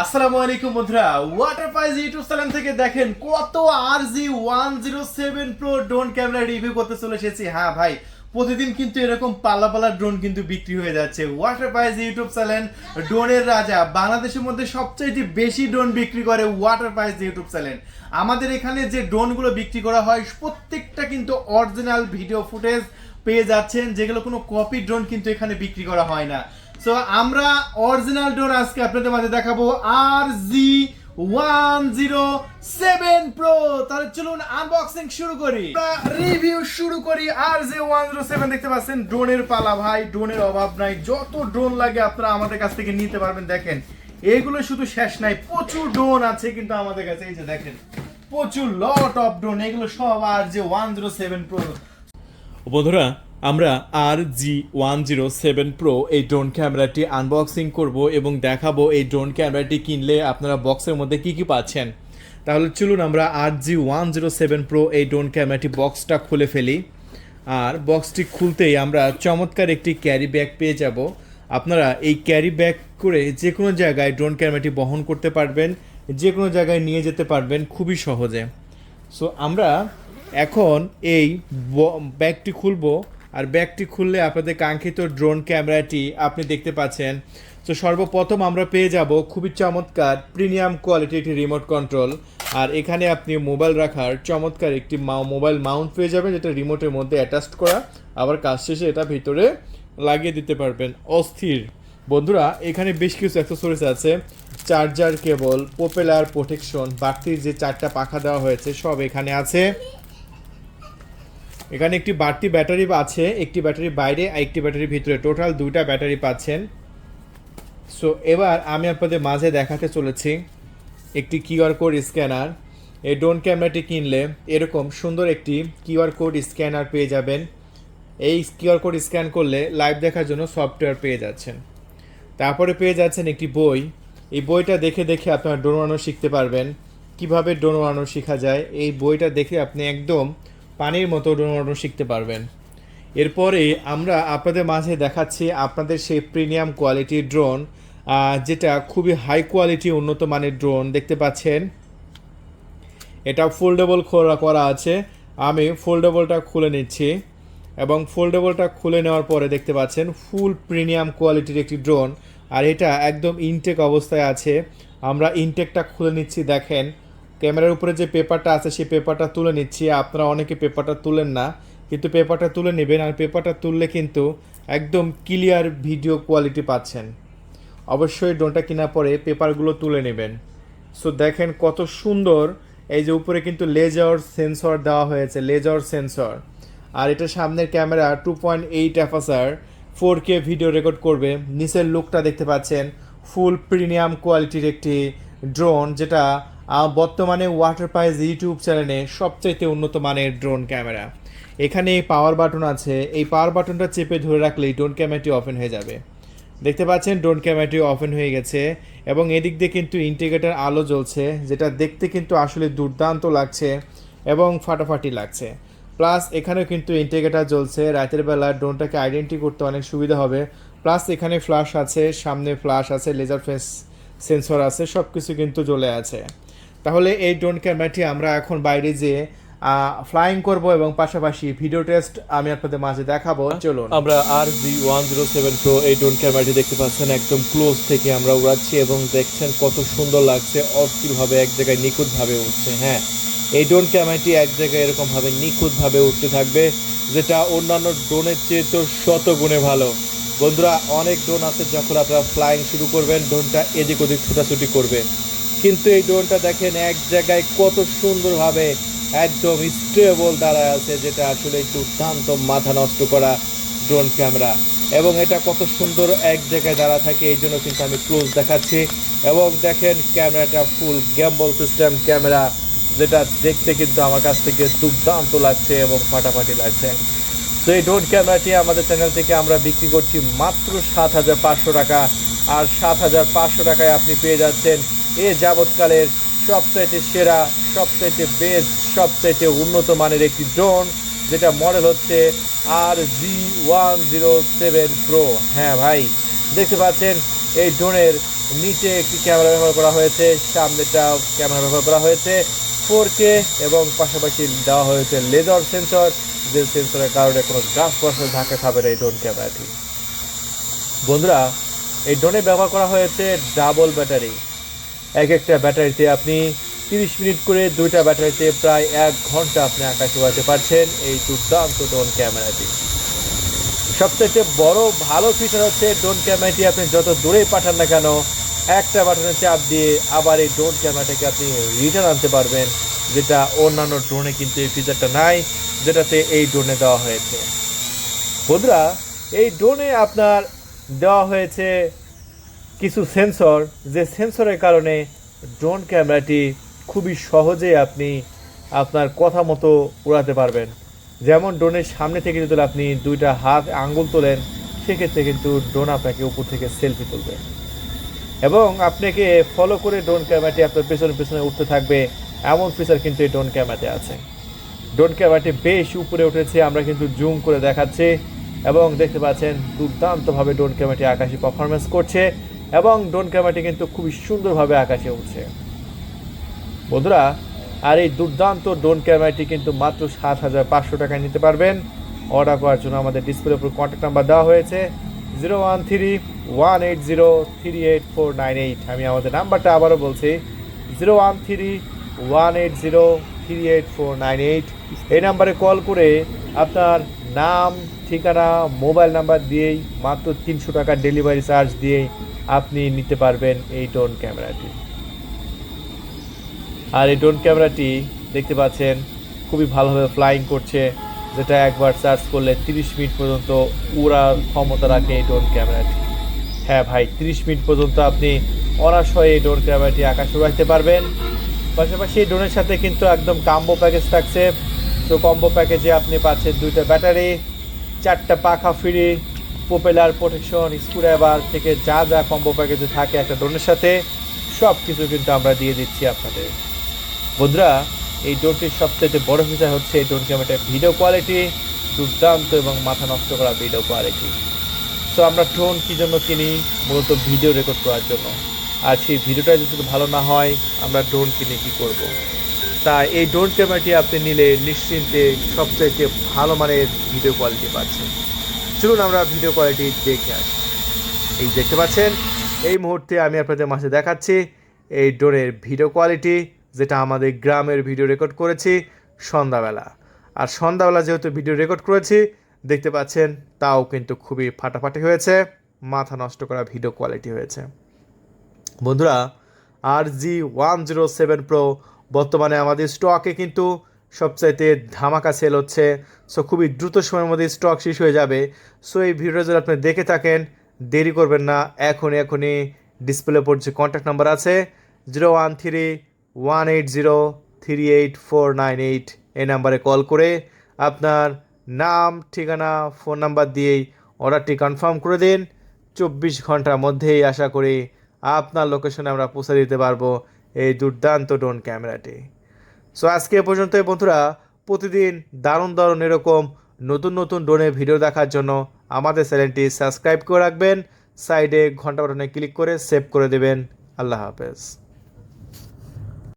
আসসালামু আলাইকুম বন্ধুরা। ওয়াটার পাইজ ইউটিউব চ্যানেল থেকে দেখেন কত R G one zero seven pro drone camera review করতে চলে এসেছি। হ্যাঁ ভাই, প্রতিদিন কিন্তু এরকম পাল্লা পাল্লা ড্রোন কিন্তু বিক্রি হয়ে যাচ্ছে। ওয়াটার পাইজ ইউটিউব চ্যানেল ড্রোনের রাজা, বাংলাদেশের মধ্যে সবচেয়ে বেশি ড্রোন বিক্রি করে ওয়াটার পাইজ ইউটিউব চ্যানেল। আমাদের এখানে যে ড্রোনগুলো বিক্রি করা হয়, প্রত্যেকটা কিন্তু অরিজিনাল ভিডিও ফুটেজ পেয়ে যাচ্ছেন, যেগুলো কোনো কপি ড্রোন কিন্তু এখানে বিক্রি করা হয় না। সো আমরা অরিজিনাল ড্রোন আজকে আপনাদের মাঝে দেখাবো R G one zero seven pro তাহলে চলুন আনবক্সিং শুরু করি। রিভিউ শুরু করি R G one zero seven দেখতে পাচ্ছেন? ড্রোনের পালা ভাই ড্রোনের অভাব নাই। যত ড্রোন লাগে আপনারা আমাদের কাছ থেকে নিতে পারবেন, দেখেন। এগুলো শুধু শেষ নাই, প্রচুর ড্রোন আছে কিন্তু আমাদের কাছে, এই যে দেখেন। প্রচুর লট অফ ড্রোন এগুলো সব আর যে ওয়ান জিরো সেভেন প্রো বন্ধুরা আমরা R G one zero seven pro এই ড্রোন ক্যামেরাটি আনবক্সিং করব এবং দেখাবো এই ড্রোন ক্যামেরাটি কিনলে আপনারা বক্সের মধ্যে কি কি পাচ্ছেন। তাহলে চলুন আমরা R G one zero seven pro এই ড্রোন ক্যামেরাটি বক্সটা খুলে ফেলি। আর বক্সটি খুলতেই আমরা চমৎকার একটি ক্যারি ব্যাগ পেয়ে যাব। আপনারা এই ক্যারি ব্যাগ করে যে কোনো জায়গায় ড্রোন ক্যামেরাটি বহন করতে পারবেন যে কোনো জায়গায় নিয়ে যেতে পারবেন খুবই সহজে। সো আমরা এখন এই ব্যাগটি খুলবো। আর ব্যাগটি খুললে আপনাদের কাঙ্ক্ষিত ড্রোন ক্যামেরাটি আপনি দেখতে পাচ্ছেন। তো সর্বপ্রথম আমরা পেয়ে যাব খুবই চমৎকার প্রিমিয়াম কোয়ালিটি একটি রিমোট কন্ট্রোল। আর এখানে আপনি মোবাইল রাখার চমৎকার একটি মোবাইল মাউন্ট পেয়ে যাবেন, যেটা রিমোটের মধ্যে অ্যাটাচড করা। আবার কাজ শেষে এটা ভিতরে লাগিয়ে দিতে পারবেন, অস্থির। বন্ধুরা, এখানে বেশ কিছু অ্যাক্সেসরিজ আছে। চার্জার কেবল পপুলার প্রোটেকশন বাড়তির যে চারটা পাখা দেওয়া হয়েছে, সব এখানে আছে। এখানে একটি বাড়তি ব্যাটারি আছে, একটি ব্যাটারি বাইরে আর একটি ব্যাটারি ভিতরে। টোটাল দুইটা ব্যাটারি পাচ্ছেন। সো এবার আমি আপনাদের মাঝে দেখাতে চলেছি একটি কিউআর কোড স্ক্যানার। এই ড্রোন ক্যামেরাটি কিনলে এরকম সুন্দর একটি কিউআর কোড স্ক্যানার পেয়ে যাবেন। এই কিউআর কোড স্ক্যান করলে লাইভ দেখার জন্য সফটওয়্যার পেয়ে যাচ্ছেন। তারপরে পেয়ে যাচ্ছেন একটি বই। এই বইটা দেখে দেখে আপনারা ড্রোন উড়ানো শিখতে পারবেন। কীভাবে ড্রোন উড়ানো শেখা যায়? এই বইটা দেখে আপনি একদম পানির মতো ড্রোন শিখতে পারবেন। এরপরে আমরা আপনাদের মাঝে দেখাচ্ছি আপনাদের সেই প্রিমিয়াম কোয়ালিটির ড্রোন যেটা খুবই হাই কোয়ালিটি, উন্নত মানের ড্রোন দেখতে পাচ্ছেন। এটা ফোল্ডেবল খোলা করা আছে। আমি ফোল্ডেবলটা খুলে নিচ্ছি এবং ফোল্ডেবলটা খুলে নেওয়ার পরে দেখতে পাচ্ছেন ফুল প্রিমিয়াম কোয়ালিটির একটি ড্রোন। আর এটা একদম ইনটেক অবস্থায় আছে। আমরা ইনটেকটা খুলে নিচ্ছি, দেখেন। ক্যামেরার উপরে যে পেপারটা আছে, সেই পেপারটা তুলে নিচ্ছি। আপনারা অনেকে পেপারটা তুলেন না, কিন্তু পেপারটা তুলে নেবেন আর পেপারটা তুললে কিন্তু একদম ক্লিয়ার ভিডিও কোয়ালিটি পাচ্ছেন। অবশ্যই ড্রোনটা কেনার পরে পেপারগুলো তুলে নেবেন। সো দেখেন কত সুন্দর, এই যে উপরে কিন্তু লেজার সেন্সর দেওয়া হয়েছে লেজার সেন্সর আর এটা সামনের ক্যামেরা টু পয়েন্ট এইট অ্যাফাসার ফোর কে ভিডিও রেকর্ড করবে। নিচের লুকটা দেখতে পাচ্ছেন ফুল প্রিমিয়াম কোয়ালিটির একটি ড্রোন যেটা বর্তমানে ওয়াটার পাইজ ইউটিউব চ্যানেলে সবচাইতে উন্নত মানের ড্রোন ক্যামেরা এখানে পাওয়ার বাটন আছে। এই পাওয়ার বাটনটা চেপে ধরে রাখলেই ড্রোন ক্যামেরাটি ওপেন হয়ে যাবে। দেখতে পাচ্ছেন ড্রোন ক্যামেরাটি ওপেন হয়ে গেছে এবং এদিক দিয়ে কিন্তু ইন্টিগ্রেটার আলো জ্বলছে, যেটা দেখতে কিন্তু আসলে দুর্দান্ত লাগছে এবং ফাটাফাটি লাগছে। প্লাস এখানেও কিন্তু ইন্টিগ্রেটার জ্বলছে। রাতের বেলা ড্রোনটাকে আইডেন্টি করতে অনেক সুবিধা হবে। প্লাস এখানে ফ্ল্যাশ আছে, সামনে ফ্ল্যাশ আছে লেজার ফেস সেন্সর আছে সব কিছু কিন্তু জ্বলে আছে। তাহলে এই ড্রোন ক্যামেরাটি আমরা এখন বাইরে যেয়ে ফ্লাইং করব এবং পাশাপাশি ভিডিও টেস্ট আমি আপনাদের মাঝে দেখাবো। চলুন। আমরা R G one zero seven pro এই ড্রোন ক্যামেরাটি দেখতে পাচ্ছেন, একদম ক্লোজ থেকে আমরা উড়াচ্ছি এবং দেখছেন কত সুন্দর লাগছে, অস্থিরভাবে এক জায়গায় নিখুঁতভাবে উঠছে হ্যাঁ। এই ড্রোন ক্যামেরাটি এক জায়গায় এরকমভাবে নিখুঁতভাবে উঠতে থাকবে, যেটা অন্যান্য ড্রোনের চেয়ে তো শত গুণে ভালো। বন্ধুরা, অনেক ড্রোন আছে যখন আপনারা ফ্লাইং শুরু করবেন ড্রোনটা এদিক ওদিক ছুটাছুটি করবে। কিন্তু এই ড্রোনটা দেখেন এক জায়গায় কত সুন্দরভাবে একদম স্টেবল দাঁড়ায় আছে, যেটা আসলে দুর্দান্ত মাথা নষ্ট করা ড্রোন ক্যামেরা। এবং এটা কত সুন্দর এক জায়গায় দাঁড়া থাকে, এই জন্য কিন্তু আমি ক্লোজ দেখাচ্ছি। এবং দেখেন ক্যামেরাটা ফুল গ্যাম্বল সিস্টেম ক্যামেরা, যেটা দেখতে কিন্তু আমার কাছ থেকে দুর্দান্ত লাগছে এবং ফাটাফাটি লাগছে। তো এই ড্রোন ক্যামেরাটি আমাদের চ্যানেল থেকে আমরা বিক্রি করছি মাত্র সাত হাজার পাঁচশো টাকা। আর সাত হাজার পাঁচশো টাকায় আপনি পেয়ে যাচ্ছেন এ যাবৎকালের সবচাইতে সেরা, সবচাইতে বেস্ট সবচাইতে উন্নত মানের একটি ড্রোন যেটা মডেল হচ্ছে R G one zero seven pro হ্যাঁ ভাই, দেখতে পাচ্ছেন, এই ড্রোনের নিচে একটি ক্যামেরা ব্যবহার করা হয়েছে সামনেটা ক্যামেরা ব্যবহার করা হয়েছে। ফোর কে এবং পাশাপাশি দেওয়া হয়েছে লেজার সেন্সর যে সেন্সরের কারণে কোনো গাছ পয়সা ধাক্কা খাবে না এই ড্রোন ক্যামেরাটি বন্ধুরা, এই ড্রোনে ব্যবহার করা হয়েছে ডাবল ব্যাটারি এক একটা ব্যাটারিতে আপনি তিরিশ মিনিট করে দুইটা ব্যাটারিতে প্রায় এক ঘণ্টা আপনি আকাশে উড়াতে পারছেন এই দুর্দান্ত ড্রোন ক্যামেরাটি। সবথেকে বড় ভালো ফিচার হচ্ছে ড্রোন ক্যামেরাটি আপনি যত দূরেই পাঠান না কেন, একটা বাটনে চাপ দিয়ে আবার এই ড্রোন ক্যামেরাটাকে আপনি রিটার্ন আনতে পারবেন, যেটা অন্যান্য ড্রোনে কিন্তু এই ফিচারটা নাই, যেটাতে এই ড্রোনে দেওয়া হয়েছে। বন্ধুরা, এই ড্রোনে আপনার দেওয়া হয়েছে কিছু সেন্সর যে সেন্সরের কারণে ড্রোন ক্যামেরাটি খুবই সহজেই আপনি আপনার কথা মতো উড়াতে পারবেন। যেমন ড্রোনের সামনে থেকে যদি আপনি দুইটা হাত আঙ্গুল তোলেন, সেক্ষেত্রে কিন্তু ড্রোন আপনাকে উপর থেকে সেলফি তুলবে। এবং আপনাকে ফলো করে ড্রোন ক্যামেরাটি আপনার পেছনে পেছনে উঠতে থাকবে, এমন ফিচার কিন্তু এই ড্রোন ক্যামেরাতে আছে। ড্রোন ক্যামেরাটি বেশ উপরে উঠেছে, আমরা কিন্তু জুম করে দেখাচ্ছি এবং দেখতে পাচ্ছেন দুর্দান্তভাবে ড্রোন ক্যামেরাটি আকাশে পারফরমেন্স করছে। এবং ড্রোন ক্যামেরাটি কিন্তু খুবই সুন্দরভাবে আকাশে উঠছে বন্ধুরা, আর এই দুর্দান্ত ড্রোন ক্যামেরাটি কিন্তু মাত্র সাত হাজার পাঁচশো টাকায় নিতে পারবেন। অর্ডার করার জন্য আমাদের ডিসপ্লের উপর কন্ট্যাক্ট নাম্বার দেওয়া হয়েছে। Zero one three one eight zero three eight four nine eight. আমি আমাদের নাম্বারটা আবারও বলছি, zero one three one eight zero three eight four nine eight. এই নাম্বারে কল করে আপনার নাম, ঠিকানা মোবাইল নাম্বার দিয়েই মাত্র তিনশো টাকার ডেলিভারি চার্জ দিয়েই আপনি নিতে পারবেন এই ড্রোন ক্যামেরাটি। আর এই ড্রোন ক্যামেরাটি দেখতে পাচ্ছেন, খুবই ভালোভাবে ফ্লাইং করছে, যেটা একবার সার্চ করলে তিরিশ মিনিট পর্যন্ত উড়ার ক্ষমতা রাখে এই ড্রোন ক্যামেরাটি। হ্যাঁ ভাই, তিরিশ মিনিট পর্যন্ত আপনি অনাশয়ে এই ড্রোন ক্যামেরাটি আকাশে উড়াইতে পারবেন। পাশাপাশি এই ড্রোনের সাথে কিন্তু একদম কাম্বো প্যাকেজ থাকছে। তো কম্বো প্যাকেজে আপনি পাচ্ছেন দুইটা ব্যাটারি, চারটা পাখা ফ্রি প্রোপেলার প্রোটেকশন স্ক্রুড্রাইভার থেকে যা যা কম্বো প্যাকেজে থাকে একটা ড্রোনের সাথে সব কিছু কিন্তু আমরা দিয়ে দিচ্ছি আপনাদের। বন্ধুরা, এই ড্রোনটির সবচেয়ে বড় ফিচার হচ্ছে এই ড্রোন ক্যামেরাটার ভিডিও কোয়ালিটি দুর্দান্ত এবং মাথা নষ্ট করা ভিডিও কোয়ালিটি সো আমরা ড্রোন কী জন্য কিনি? মূলত ভিডিও রেকর্ড করার জন্য। আর সেই ভিডিওটা যদি ভালো না হয়, আমরা ড্রোন কিনে কী করব। তাই এই ড্রোন ক্যামেরাটি আপনি নিলে নিশ্চিন্তে সবচেয়ে ভালো মানের ভিডিও কোয়ালিটি পাচ্ছেন। চলুন আমরা ভিডিও কোয়ালিটি দেখে আসি। এই দেখতে পাচ্ছেন, এই মুহূর্তে আমি আপনাদের মাঝে দেখাচ্ছি এই ড্রোনের ভিডিও কোয়ালিটি যেটা আমাদের গ্রামের ভিডিও রেকর্ড করেছি সন্ধ্যাবেলা। আর সন্ধ্যাবেলা যেহেতু ভিডিও রেকর্ড করেছি, দেখতে পাচ্ছেন, তাও কিন্তু খুবই ফাটাফাটি হয়েছে, মাথা নষ্ট করা ভিডিও কোয়ালিটি হয়েছে। বন্ধুরা R G one zero seven pro বর্তমানে আমাদের স্টকে কিন্তু সবচাইতে ধামাকা সেল হচ্ছে। সো খুবই দ্রুত সময়ের মধ্যে স্টক শেষ হয়ে যাবে। সো এই ভিডিওটা যদি আপনি দেখে থাকেন, দেরি করবেন না। এখনই এখনই ডিসপ্লে উপর যে কন্ট্যাক্ট নাম্বার আছে zero one three one eight zero three eight four nine eight এই নাম্বারে কল করে আপনার নাম, ঠিকানা ফোন নাম্বার দিয়েই অর্ডারটি কনফার্ম করে দিন। চব্বিশ ঘণ্টার মধ্যেই আশা করি আপনার লোকেশনে আমরা পৌঁছে দিতে পারব এই দুর্দান্ত ড্রোন ক্যামেরাটি সো আজকে এ পর্যন্তই বন্ধুরা। প্রতিদিন দারুণ দারুণ এরকম নতুন নতুন ড্রোনের ভিডিও দেখার জন্য আমাদের চ্যানেলটি সাবস্ক্রাইব করে রাখবেন। সাইডে ঘণ্টা বাটনে ক্লিক করে সেভ করে দেবেন। আল্লাহ হাফেজ।